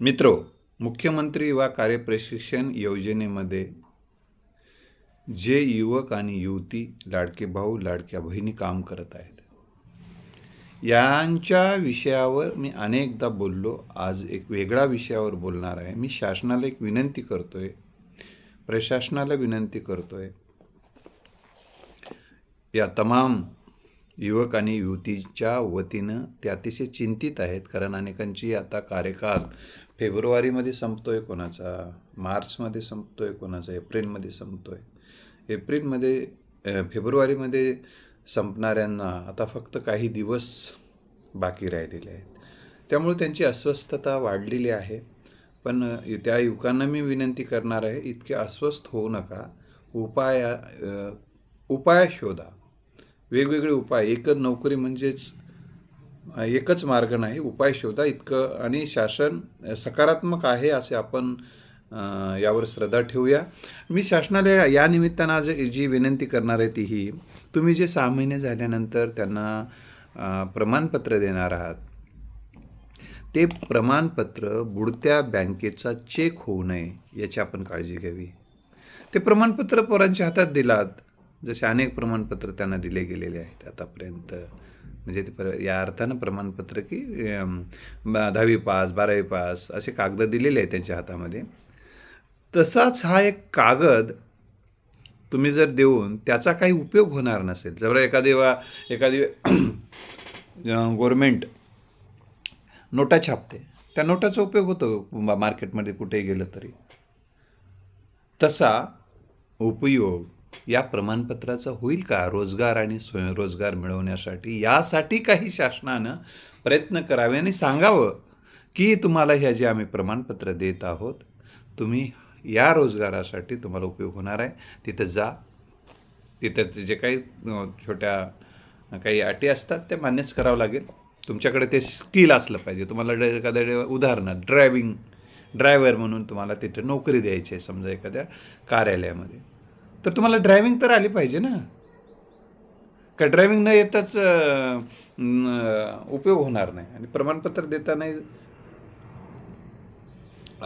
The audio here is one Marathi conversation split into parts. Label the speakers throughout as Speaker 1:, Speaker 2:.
Speaker 1: मित्रो मुख्यमंत्री वा कार्यप्रशिक्षण योजनेमध्ये जे युवक आणि युवती लाडके भाऊ लाडक्या बहिणी काम करत आहेत यांच्या विषयावर मी अनेकदा बोललो. आज एक वेगळा विषयावर बोलणार आहे. मी शासनाला एक विनंती करतोय प्रशासनाला विनंती करतोय. या तमाम युवक आणि युवतीच्या वतीनं ते अतिशय चिंतित आहेत कारण अनेकांची आता कार्यकाल फेब्रुवारीमध्ये संपतो आहे कोणाचा मार्चमध्ये संपतो आहे कोणाचा एप्रिलमध्ये संपतो आहे एप्रिलमध्ये फेब्रुवारीमध्ये संपणाऱ्यांना आता फक्त काही दिवस बाकी राहिलेले आहेत. त्यामुळे त्यांची अस्वस्थता वाढलेली आहे. पण त्या युवकांना मी विनंती करणार आहे इतके अस्वस्थ होऊ नका. उपाय उपाय शोधा. वेगवेगळे उपाय. एकच नोकरी म्हणजेच एकच मार्ग नाही. उपाय शोधा इतकं. आणि शासन सकारात्मक आहे असे आपण यावर श्रद्धा ठेवूया. मी शासनाला या निमित्तानं आज जी विनंती करणार आहे ती ही तुम्ही जे सहा महिने झाल्यानंतर त्यांना प्रमाणपत्र देणार आहात ते प्रमाणपत्र बुडत्या बँकेचा चेक होऊ नये याची आपण काळजी घ्यावी. ते प्रमाणपत्र पोरांच्या हातात दिलात. जसे अनेक प्रमाणपत्र त्यांना दिले गेलेले आहेत आतापर्यंत. म्हणजे ते पर या अर्थानं प्रमाणपत्र की बा- दहावी पास बारावी पास असे कागद दिलेले आहेत त्यांच्या हातामध्ये. तसाच हा एक कागद तुम्ही जर देऊन त्याचा काही उपयोग होणार नसेल. जर एखादी वा एखादी गव्हर्मेंट नोटा छापते त्या नोटाचा उपयोग होतो मार्केटमध्ये कुठेही गेलं तरी. तसा उपयोग या प्रमाणपत्राचा होईल का? रोजगार आणि स्वयंरोजगार मिळवण्यासाठी यासाठी काही शासनानं प्रयत्न करावे आणि सांगावं की तुम्हाला ह्या जे आम्ही प्रमाणपत्र देत आहोत तुम्ही या रोजगारासाठी तुम्हाला उपयोग होणार आहे. तिथं जा. तिथं जे काही छोट्या काही अटी असतात ते मान्यच करावं लागेल. तुमच्याकडे ते स्किल असलं पाहिजे. तुम्हाला ड- एखाद्या उदाहरणार्थ ड्रायविंग ड्रायव्हर म्हणून तुम्हाला तिथे नोकरी द्यायची आहे समजा एखाद्या कार्यालयामध्ये. तर तुम्हाला ड्रायव्हिंग तर आली पाहिजे ना? का ड्रायव्हिंग न येताच उपयोग होणार नाही आणि प्रमाणपत्र देताना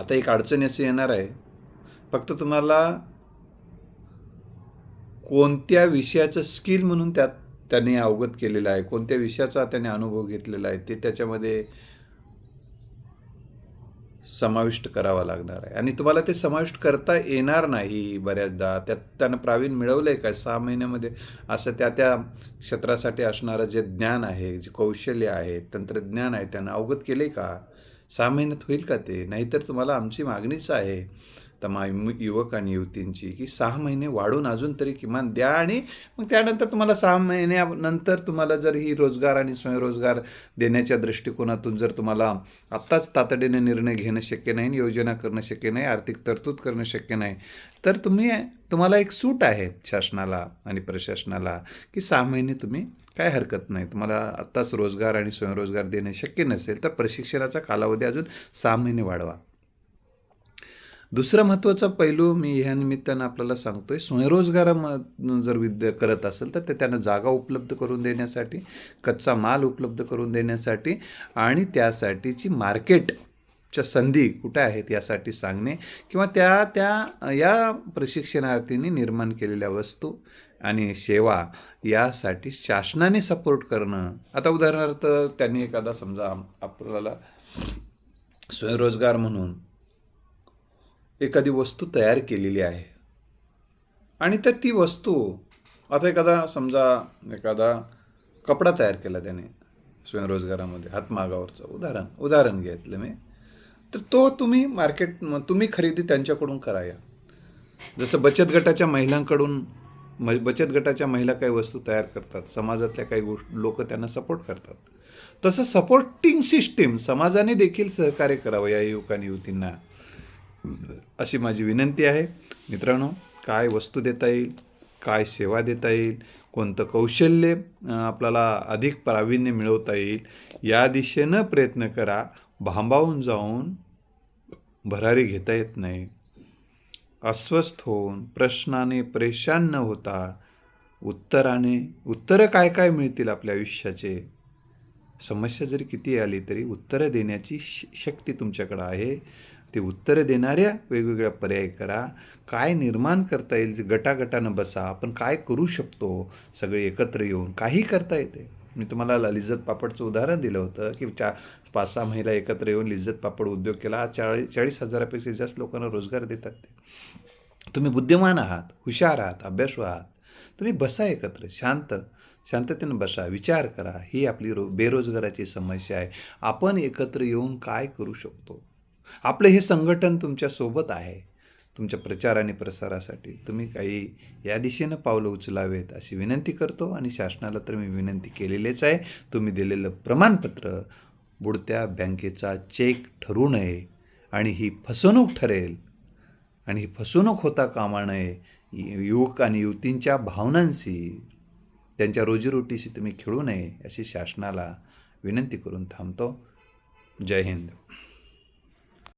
Speaker 1: आता एक अडचण अशी येणार आहे. फक्त तुम्हाला कोणत्या विषयाचं स्किल म्हणून त्यात त्याने अवगत केलेलं आहे कोणत्या विषयाचा त्याने अनुभव घेतलेला आहे ते त्याच्यामध्ये समाविष्ट करावा लागणार आहे. आणि तुम्हाला ते समाविष्ट करता येणार नाही बऱ्याचदा. त्यात त्यानं प्रावीण मिळवलं आहे काय सहा महिन्यामध्ये असं त्या त्या क्षेत्रासाठी असणारं जे ज्ञान आहे जे कौशल्य आहे तंत्रज्ञान आहे त्यांना अवगत केले का? सहा महिन्यात होईल का ते? नाहीतर तुम्हाला आमची मागणीच आहे. तमाम युवक आणि युवतींची की सहा महिने वाढून अजून तरी किमान द्या आणि मग त्यानंतर तुम्हाला सहा महिन्यानंतर तुम्हाला जर ही रोजगार आणि स्वयंरोजगार देण्याच्या दृष्टिकोनातून जर तुम्हाला आत्ताच तातडीने निर्णय घेणं शक्य नाही योजना करणं शक्य नाही आर्थिक तरतूद करणं शक्य नाही तर तुम्ही तुम्हाला एक सूट आहे शासनाला आणि प्रशासनाला की सहा महिने तुम्ही काय हरकत नाही. तुम्हाला आत्ताच रोजगार आणि स्वयंरोजगार देणे शक्य नसेल तर प्रशिक्षणाचा कालावधी अजून सहा महिने वाढवा. दुसरा महत्त्वाचा पैलू मी ह्या निमित्तानं आपल्याला सांगतोय स्वयंरोजगाराम जर विद्या करत असेल तर ते त्यांना जागा उपलब्ध करून देण्यासाठी कच्चा माल उपलब्ध करून देण्यासाठी आणि त्यासाठीची मार्केटच्या संधी कुठे आहेत यासाठी सांगणे किंवा त्या त्या या प्रशिक्षणार्थींनी निर्माण केलेल्या वस्तू आणि सेवा यासाठी शासनाने सपोर्ट करणं. आता उदाहरणार्थ त्यांनी एखादा समजा आपल्याला स्वयंरोजगार म्हणून एखादी वस्तू तयार केलेली आहे. आणि तर ती वस्तू आता एखादा समजा एखादा कपडा तयार केला त्याने स्वयंरोजगारामध्ये हातमागावरचं उदाहरण उदाहरण घेतलं मी. तर तो तुम्ही मार्केट तुम्ही खरेदी त्यांच्याकडून कराया. जसं बचत गटाच्या महिलांकडून म बचत गटाच्या महिला काही वस्तू तयार करतात समाजातल्या काही गोष्ट लोक त्यांना सपोर्ट करतात. तसं सपोर्टिंग सिस्टीम समाजाने देखील सहकार्य करावं या युवकांनी युवतींना. अशी माझी विनंती आहे. मित्रांनो काय वस्तू देता येईल? काय सेवा देता येईल? कोणतं कौशल्य आपल्याला अधिक प्रावीण्य मिळवता येईल? या दिशेनं प्रयत्न करा. भांबावून जाऊन भरारी घेता येत नाही. अस्वस्थ होऊन प्रश्नाने परेशान न होता उत्तराने उत्तरं काय काय मिळतील आपल्या आयुष्याचे? समस्या जरी किती आली तरी उत्तरं देण्याची श शक्ती तुमच्याकडं आहे. ते उत्तरं देणाऱ्या वेगवेगळ्या पर्याय करा. काय निर्माण करता येईल गटागटानं बसा. आपण काय करू शकतो? सगळे एकत्र येऊन काही करता येते. मी तुम्हाला लिज्जत पापडचं उदाहरण दिलं होतं की चा पाच सहा महिला एकत्र येऊन लिज्जत पापड उद्योग केला. चाळीस चाळीस हजारापेक्षा जास्त लोकांना रोजगार देतात ते. तुम्ही बुद्धिमान आहात हुशार आहात अभ्यासू आहात. तुम्ही बसा एकत्र शांत शांततेनं बसा विचार करा. ही आपली रो बेरोजगाराची समस्या आहे. आपण एकत्र येऊन काय करू शकतो? आपलं हे संघटन तुमच्यासोबत आहे. तुमच्या प्रचार आणि प्रसारासाठी. तुम्ही काही या दिशेनं पावलं उचलावेत अशी विनंती करतो आणि शासनाला तर मी विनंती केलेलीच आहे. तुम्ही दिलेलं प्रमाणपत्र बुडत्या बँकेचा चेक ठरू नये आणि ही फसवणूक ठरेल आणि ही फसवणूक होता कामा नये. युवक आणि युवतींच्या भावनांशी त्यांच्या रोजीरोटीशी तुम्ही खेळू नये अशी शासनाला विनंती करून थांबतो. जय हिंद.